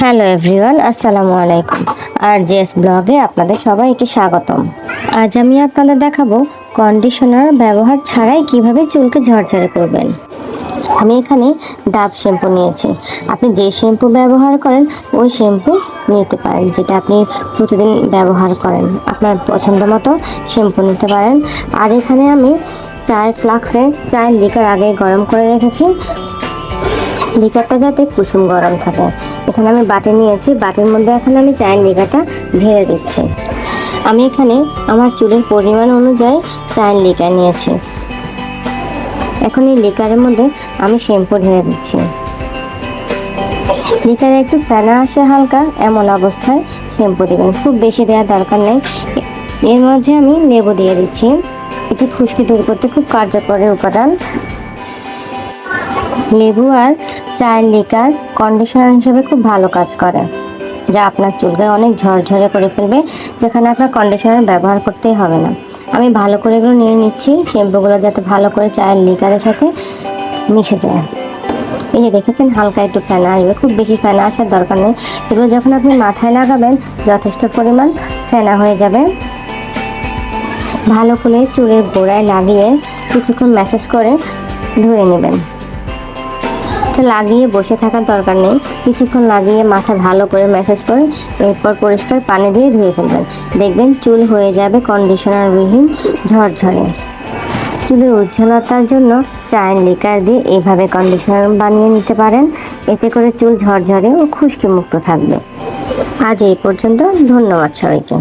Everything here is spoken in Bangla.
হ্যালো এভরিওয়ান, আসসালামু আলাইকুম। আর জেস ব্লগে আপনাদের সবাইকে স্বাগতম। আজ আমি আপনাদের দেখাবো কন্ডিশনার ব্যবহার ছাড়াই কীভাবে চুলকে ঝরঝরে করবেন। আমি এখানে ডাব শ্যাম্পু নিয়েছি। আপনি যে শ্যাম্পু ব্যবহার করেন, ওই শ্যাম্পু নিতে পারেন, যেটা আপনি প্রতিদিন ব্যবহার করেন। আপনার পছন্দ মতো শ্যাম্পু নিতে পারেন। আর এখানে আমি চায়ের ফ্লাক্সে চায়ের লিকার আগে গরম করে রেখেছি। লিকারটা যাতে কুসুম গরম থাকে। এখানে আমি বাটি নিয়েছি, বাটির মধ্যে এখন আমি চায়ের লিকারটা ঢেলে দিচ্ছি। আমি এখানে আমার চুলের পরিমাণ অনুযায়ী চায়ের লিকার নিয়েছি। এখন এই লিকারের মধ্যে আমি শ্যাম্পু ঢেলে দিচ্ছি। লিকারে একটু ফেনা আসে হালকা, এমন অবস্থায় শ্যাম্পু দেবেন। খুব বেশি দেওয়ার দরকার নেই। এর মাঝে আমি লেবু দিয়ে দিচ্ছি। এটি খুশকি দূর করতে খুব কার্যকরী উপাদান। লেবু আর চায়ের লিকার কন্ডিশনার হিসেবে খুব ভালো কাজ করে, যা আপনার চুলকে অনেক ঝরঝরে করে ফেলবে, যেখানে আপনার কন্ডিশনার ব্যবহার করতেই হবে না। আমি ভালো করে এগুলো নিয়ে নিচ্ছি শ্যাম্পুগুলো যাতে ভালো করে চায়ের লিকারের সাথে মিশে যায়। এই যে দেখেছেন, হালকা একটু ফেনা আসবে খুব বেশি ফেনা আসার দরকার নেই। এগুলো যখন আপনি মাথায় লাগাবেন, যথেষ্ট পরিমাণ ফেনা হয়ে যাবে। ভালো করে চুলের গোড়ায় লাগিয়ে কিছুক্ষণ ম্যাসেজ করে ধুয়ে নেবেন। এটা লাগিয়ে বসে থাকার দরকার নেই। কিছুক্ষণ লাগিয়ে মাথা ভালো করে ম্যাসেজ করে এরপর পরিষ্কার পানি দিয়ে ধুয়ে ফেলবেন। দেখবেন চুল হয়ে যাবে কন্ডিশনারবিহীন ঝরঝরে। চুলের উজ্জ্বলতার জন্য চায়ের লিকার দিয়ে এইভাবে কন্ডিশনার বানিয়ে নিতে পারেন। এতে করে চুল ঝরঝরে ও খুশকি মুক্ত থাকবে। আজ এই পর্যন্ত, ধন্যবাদ সবাইকে।